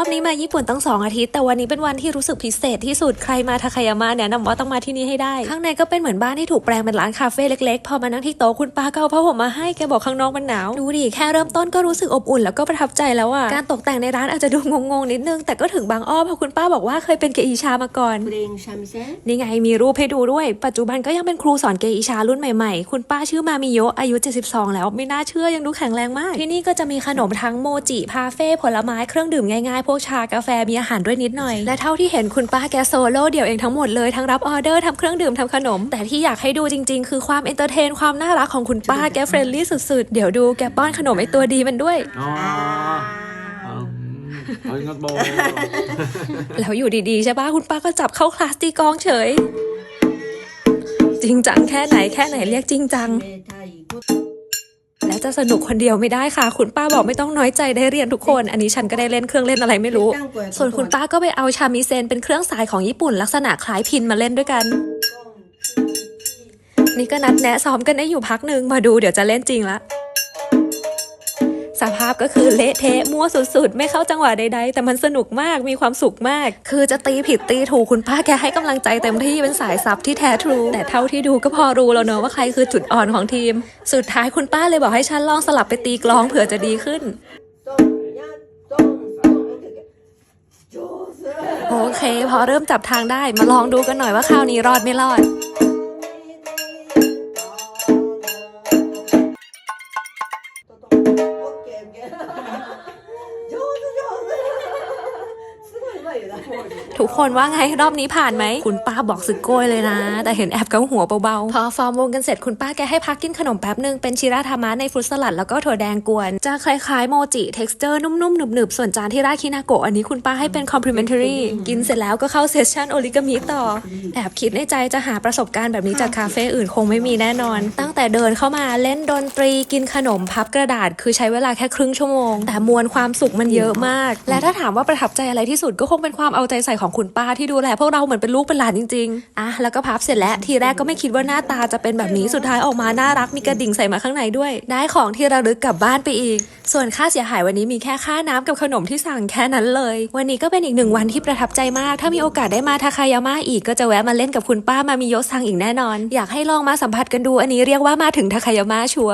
อบนี้มาญี่ปุ่นตั้งสองอาทิตย์แต่วันนี้เป็นวันที่รู้สึกพิเศษที่สุดใครมาทาคายามะแนะนำว่าต้องมาที่นี่ให้ได้ ข้างในก็เป็นเหมือนบ้านที่ถูกแปลงเป็นร้านคาเฟ่เล็กๆ พอมานั่งที่โต๊ะคุณป้าก็เอาผ้าห่มมาให้แกบอกข้างนอกมันหนาวดูดิแค่เริ่มต้นก็รู้สึกอบอุ่นแล้วก็ประทับใจแล้วอะการตกแต่งในร้านอาจจะดูงงๆนิดนึงแต่ก็ถึงบางอ้อเพราะคุณป้าบอกว่าเคยเป็นเกอิชามาก่อนนี่ไงมีรูปให้ดูด้วย ปัจจุบันก็ยังเป็นครูสอนเกอิชารุ่นใหม่ๆ คุณป้าชื่อมามิโยอายุ 72 แล้วไม่น่าเชื่อยังดูแข็งแรงมากที่นี่ก็จะมีขนมทั้งโมจิพาเฟ่ผลไม้เครื่องดื่มง่ายๆวกชากาแฟมีอาหารด้วยนิดหน่อย และเท่าที่เห็นคุณป้าแกโซโล่เดี่ยวเองทั้งหมดเลยทั้งรับออเดอร์ทำเครื่องดื่มทำขนม แต่ที่อยากให้ดูจริง ๆ คือความเอนเตอร์เทนความน่ารักของคุณป้าแกเฟรนลี่สุดๆ เดี๋ยวดูแกป้อนขนมไอตัวดีมันด้วยอ๋อแล้วอยู่ดีๆใช่ปะคุณป้าก็จับเข้าคลาสตีกองเฉย จริงจังแค่ไหนแค่ไหนเรียกจริงจัง และจะสนุกคนเดียวไม่ได้ค่ะ คุณป้าบอกไม่ต้องน้อยใจได้เรียนทุกคน อันนี้ฉันก็ได้เล่นเครื่องเล่นอะไรไม่รู้ ส่วนคุณป้าก็ไปเอาชามิเซนเป็นเครื่องสายของญี่ปุ่นลักษณะคล้ายพินมาเล่นด้วยกัน นี่ก็นัดแนะซ้อมกันได้อยู่พักหนึ่งมาดูเดี๋ยวจะเล่นจริงละ สภาพก็คือเละเทะมั่วสุดๆ ไม่เข้าจังหวะใดๆ แต่มันสนุกมากมีความสุขมาก คือจะตีผิดตีถูกคุณป้าแกให้กำลังใจเต็มที่เป็นสายซับที่แท้ทรู แต่เท่าที่ดูก็พอรู้แล้วเนอะว่าใครคือจุดอ่อนของทีม สุดท้ายคุณป้าเลยบอกให้ฉันลองสลับไปตีกลองเผื่อจะดีขึ้นโอเค พอเริ่มจับทางได้มาลองดูกันหน่อยว่าคราวนี้รอดไม่รอด ทุกคนว่าไงรอบนี้ผ่านไหม คุณป้าบอกสึกโกยเลยนะ แต่เห็นแอบเกาหัวเบาๆ พอฟอร์มวงกันเสร็จคุณป้าแกให้พักกินขนมแป๊บหนึ่งเป็นชิราทามะในฟรุตสลัดแล้วก็ถั่วแดงกวน จะคล้ายๆโมจิ texture นุ่มๆ หนึบๆ ส่วนจานที่ราดคินาโกะอันนี้คุณป้าให้เป็น complimentary กินเสร็จแล้วก็เข้าเซสชั่นโอริกามิต่อ แอบคิดในใจจะหาประสบการณ์แบบนี้จากคาเฟ่อื่นคงไม่มีแน่นอน ตั้งแต่เดินเข้ามาเล่นดนตรีกินขนมพับกระดาษ คือใช้เวลาแค่ครึ่งชั่วโมง แต่มวลความสุขมันเยอะมาก และถ้าถามว่าประทับใจอะไรที่สุดก็คงเป็นความเอาใจใส่ของคุณป้าที่ดูแลพวกเราเหมือนเป็นลูกเป็นหลานจริงๆอะแล้วก็พับเสร็จแล้วทีแรกก็ไม่คิดว่าหน้าตาจะเป็นแบบนี้สุดท้ายออกมาน่ารักมีกระดิ่งใส่มาข้างในด้วย ได้ของที่ระลึกกลับบ้านไปอีก ส่วนค่าเสียหายวันนี้มีแค่ค่าน้ำกับขนมที่สั่งแค่นั้นเลย วันนี้ก็เป็นอีกหนึ่งวันที่ประทับใจมาก ถ้ามีโอกาสได้มาทาคายาม่าอีกก็จะแวะมาเล่นกับคุณป้ามามีโยซังอีกแน่นอน อยากให้ลองมาสัมผัสกันดูอันนี้เรียกว่ามาถึงทาคายาม่าชัว